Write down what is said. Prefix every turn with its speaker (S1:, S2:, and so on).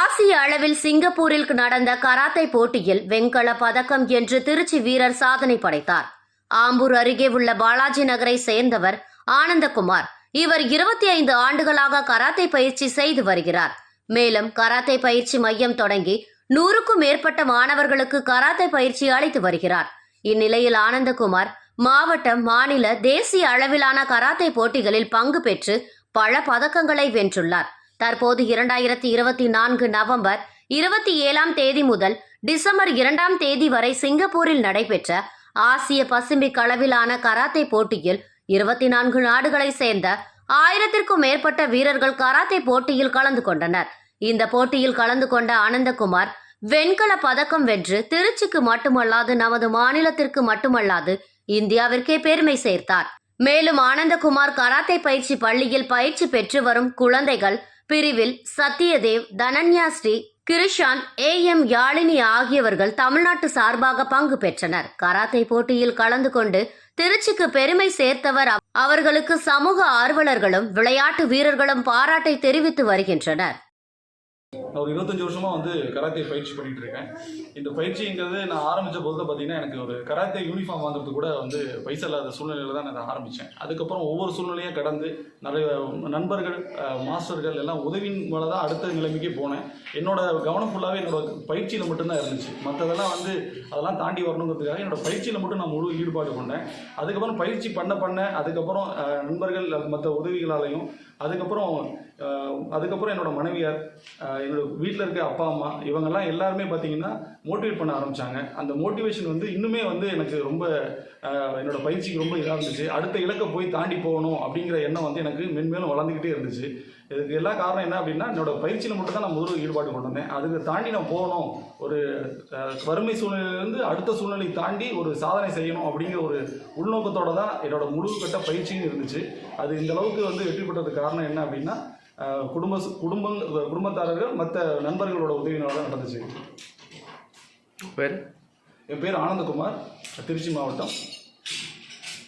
S1: ஆசிய அளவில் சிங்கப்பூரில் நடந்த கராத்தே போட்டியில் வெண்கல பதக்கம் என்று திருச்சி வீரர் சாதனை படைத்தார். ஆம்பூர் அருகே உள்ள பாலாஜி நகரை சேர்ந்தவர் ஆனந்தகுமார். இவர் இருபத்தி ஐந்து ஆண்டுகளாக கராத்தே பயிற்சி செய்து வருகிறார். மேலும் கராத்தே பயிற்சி மையம் தொடங்கி நூறுக்கும் மேற்பட்ட மாணவர்களுக்கு கராத்தே பயிற்சி அளித்து வருகிறார். இந்நிலையில் ஆனந்தகுமார் மாவட்டம் மாநில தேசிய அளவிலான கராத்தே போட்டிகளில் பங்கு பெற்று பல பதக்கங்களை வென்றுள்ளார். தற்போது இரண்டாயிரத்தி இருபத்தி நான்கு நவம்பர் இருபத்தி ஏழாம் தேதி முதல் டிசம்பர் இரண்டாம் தேதி வரை சிங்கப்பூரில் நடைபெற்ற ஆசிய பசிபிக் அளவிலான கராத்தே போட்டியில் இருபத்தி நான்கு நாடுகளை சேர்ந்த ஆயிரத்திற்கும் மேற்பட்ட வீரர்கள் கராத்தே போட்டியில் கலந்து கொண்டனர். இந்த போட்டியில் கலந்து கொண்ட ஆனந்தகுமார் வெண்கல பதக்கம் வென்று திருச்சிக்கு மட்டுமல்லாது நமது மாநிலத்திற்கு மட்டுமல்லாது இந்தியாவிற்கே பெருமை சேர்த்தார். மேலும் ஆனந்தகுமார் கராத்தே பயிற்சி பள்ளியில் பயிற்சி பெற்று வரும் குழந்தைகள் பிரிவில் சத்யதேவ் தனன்யா ஸ்ரீ கிருஷான் ஏ எம் யாழினி ஆகியவர்கள் தமிழ்நாட்டு சார்பாக பங்கு பெற்றனர். கராத்தே போட்டியில் கலந்து கொண்டு திருச்சிக்கு பெருமை சேர்த்தவர் அவர்களுக்கு சமூக ஆர்வலர்களும் விளையாட்டு வீரர்களும் பாராட்டை தெரிவித்து வருகின்றனர்.
S2: நான் ஒரு இருபத்தஞ்சி வருஷமாக வந்து கராத்தே பயிற்சி பண்ணிட்டு இருக்கேன். இந்த பயிற்சிங்கிறது நான் ஆரம்பிச்ச போது பார்த்தீங்கன்னா எனக்கு ஒரு கராத்தே யூனிஃபார்ம் வாங்குறது கூட வந்து பைசா இல்லாத சூழ்நிலையில் தான் நான் ஆரம்பித்தேன் அதுக்கப்புறம் ஒவ்வொரு சூழ்நிலையும் கடந்து நிறைய நண்பர்கள் மாஸ்டர்கள் எல்லாம் உதவியின் மேலே தான் அடுத்த நிலைமைக்கு போனேன். என்னோட கவனம் ஃபுல்லாகவே என்னோட பயிற்சியில் மட்டும்தான் இருந்துச்சு. மற்றதெல்லாம் வந்து அதெல்லாம் தாண்டி வரணுங்கிறதுக்காக என்னோட பயிற்சியில் மட்டும் நான் முழு ஈடுபாடு கொண்டேன். அதுக்கப்புறம் பயிற்சி பண்ண பண்ண அதுக்கப்புறம் நண்பர்கள் மற்ற உதவிகளாலையும் அதுக்கப்புறம் அதுக்கப்புறம் என்னோட மனைவியார் என்னோட வீட்டில் இருக்க அப்பா அம்மா இவங்கெல்லாம் எல்லாருமே பார்த்தீங்கன்னா மோட்டிவேட் பண்ண ஆரம்பித்தாங்க அந்த மோட்டிவேஷன் வந்து இன்னுமே வந்து எனக்கு ரொம்ப என்னோட பயிற்சிக்கு ரொம்ப இதாக இருந்துச்சு. அடுத்த இலக்கை போய் தாண்டி போகணும் அப்படிங்கிற எண்ணம் வந்து எனக்கு மென்மேலும் வளர்ந்துக்கிட்டே இருந்துச்சு. இதுக்கு எல்லா காரணம் என்ன அப்படின்னா என்னோட பயிற்சியில் மட்டும் தான் நான் முதல் ஈடுபாடு கொண்டு வந்தேன். அதுக்கு தாண்டி நான் போகணும். ஒரு வறுமை சூழ்நிலையிலேருந்து அடுத்த சூழ்நிலை தாண்டி ஒரு சாதனை செய்யணும் அப்படிங்கிற ஒரு உள்நோக்கத்தோடு தான் என்னோட முழு கட்ட பயிற்சியும் இருந்துச்சு. அது இந்த அளவுக்கு வந்து வெற்றி பெற்றதுக்கு காரணம் என்ன அப்படின்னா குடும்ப குடும்பங் குடும்பத்தாரர்கள் மற்ற நண்பர்களோட உதவியினால தான் நடந்துச்சு.
S3: பேர்?
S2: என் பேர் ஆனந்தகுமார் திருச்சி மாவட்டம்.